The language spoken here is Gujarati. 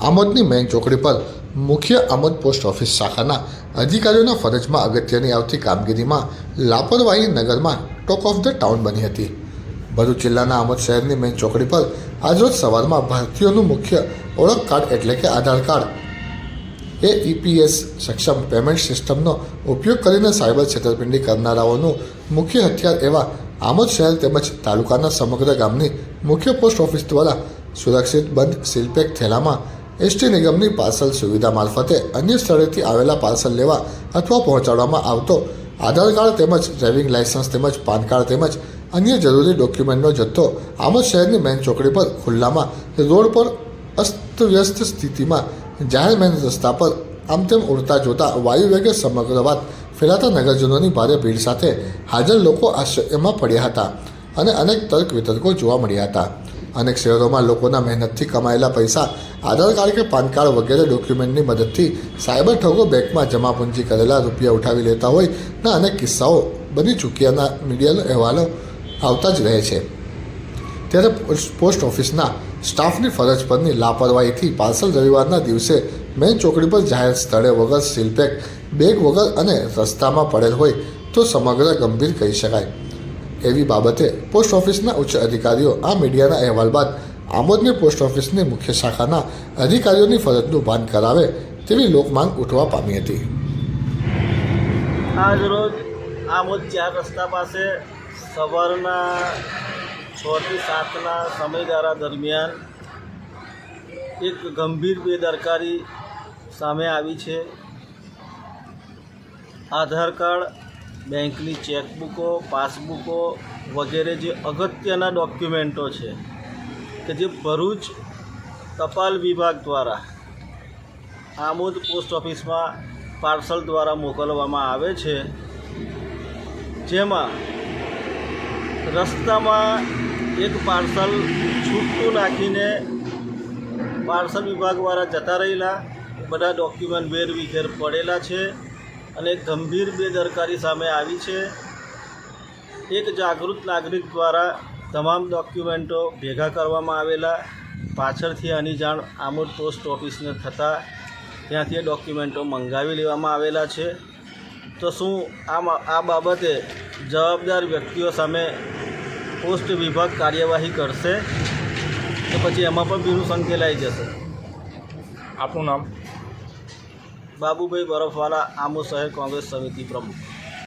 આમોદની મેઇન ચોકડી પર મુખ્ય આમોદ પોસ્ટ ઓફિસ શાખાના અધિકારીઓના ફરજમાં અગત્યની આવતી કામગીરીમાં લાપરવાહી નગરમાં ટોક ઓફ ધ ટાઉન બની હતી. ભરૂચ જિલ્લાના આમોદ શહેરની મેઇન ચોકડી પર આજરોજ સવારમાં ભારતીયોનું મુખ્ય ઓળખ કાર્ડ એટલે કે આધાર કાર્ડ એ ઈપીએસ સક્ષમ પેમેન્ટ સિસ્ટમનો ઉપયોગ કરીને સાયબર છેતરપિંડી કરનારાઓનું મુખ્ય હથિયાર એવા આમોદ શહેર તેમજ તાલુકાના સમગ્ર ગામની મુખ્ય પોસ્ટ ઓફિસ દ્વારા સુરક્ષિત બંધ સીલપેક થેલામાં એસટી નિગમની પાર્સલ સુવિધા મારફતે અન્ય સ્થળેથી આવેલા પાર્સલ લેવા અથવા પહોંચાડવામાં આવતો આધાર કાર્ડ તેમજ ડ્રાઇવિંગ લાયસન્સ તેમજ પાન કાર્ડ તેમજ અન્ય જરૂરી ડોક્યુમેન્ટનો જથ્થો આમોદ શહેરની મેઇન ચોકડી પર ખુલ્લામાં રોડ પર અસ્તવ્યસ્ત સ્થિતિમાં જાહેર મેન રસ્તા પર આમ તેમ ઉડતા જોતા વાયુવેગે સમગ્ર વાત ફેલાતા નગરજનોની ભારે ભીડ સાથે હાજર લોકો આશ્ચર્યમાં પડ્યા હતા અને અનેક તર્ક વિતર્કો જોવા મળ્યા હતા. અનેક શહેરોમાં લોકોના મહેનતથી કમાયેલા પૈસા, આધાર કાર્ડ કે પાન કાર્ડ વગેરે ડોક્યુમેન્ટની મદદથી સાયબર ઠગો બેંકમાં જમાપૂંજી કરેલા રૂપિયા ઉઠાવી લેતા હોય, ના અનેક કિસ્સાઓ બની ચૂક્યાના મીડિયાના અહેવાલો આવતા જ રહે છે. ત્યારે પોસ્ટ ઓફિસના સ્ટાફની ફરજ પરની લાપરવાહીથી પાર્સલ રવિવારના દિવસે મેઇન ચોકડી પર જાહેર સ્થળે વગર સીલપેક, બેગ વગર અને રસ્તામાં પડેલ હોય તો સમગ્ર ગંભીર કહી શકાય. એવી બાબતે પોસ્ટ ઓફિસના ઉચ્ચ અધિકારીઓ આ મીડિયાના અહેવાલ બાદ આમોદની પોસ્ટ ઓફિસની મુખ્ય શાખાના અધિકારીઓની ફરજનું ભાન કરાવે તેવી લોકમાંગ ઉઠવા પામી હતી. આજ રોજ આમોદ ચાર રસ્તા પાસે સવારના છ થી સાતના સમયગાળા દરમિયાન એક ગંભીર બેદરકારી સામે આવી છે. આધાર કાર્ડ બેંકની ચેકબુકો, પાસબુકો વગેરે જે અગત્યના ડોક્યુમેન્ટો છે, કે જે ભરૂચ ટપાલ વિભાગ દ્વારા આમોદ પોસ્ટ ઓફિસમાં પાર્સલ દ્વારા મોકલવામાં આવે છે. જેમાં રસ્તામાં એક પાર્સલ છૂટું નાખીને પાર્સલ વિભાગ દ્વારા જતા રહેલા, બધા ડોક્યુમેન્ટ વેર વિખેર પડેલા છે. અને ગંભીર બેદરકારી સામે આવી છે. એક જાગૃત નાગરિક દ્વારા તમામ ડોક્યુમેન્ટો ભેગા કરવામાં આવેલા. પાછળથી આની જાણ આમોદ પોસ્ટ ઓફિસને થતાં ત્યાંથી એ ડોક્યુમેન્ટો મંગાવી લેવામાં આવેલા છે. તો શું આ આ બાબતે જવાબદાર વ્યક્તિઓ સામે પોસ્ટ વિભાગ કાર્યવાહી કરશે? કે પછી એમાં પણ ભીનું સંકેલાઈ જશે. આપણું નામ? બાબુભાઈ બરફવાલા આમો શહેર કોંગ્રેસ સમિતિ પ્રમુખ.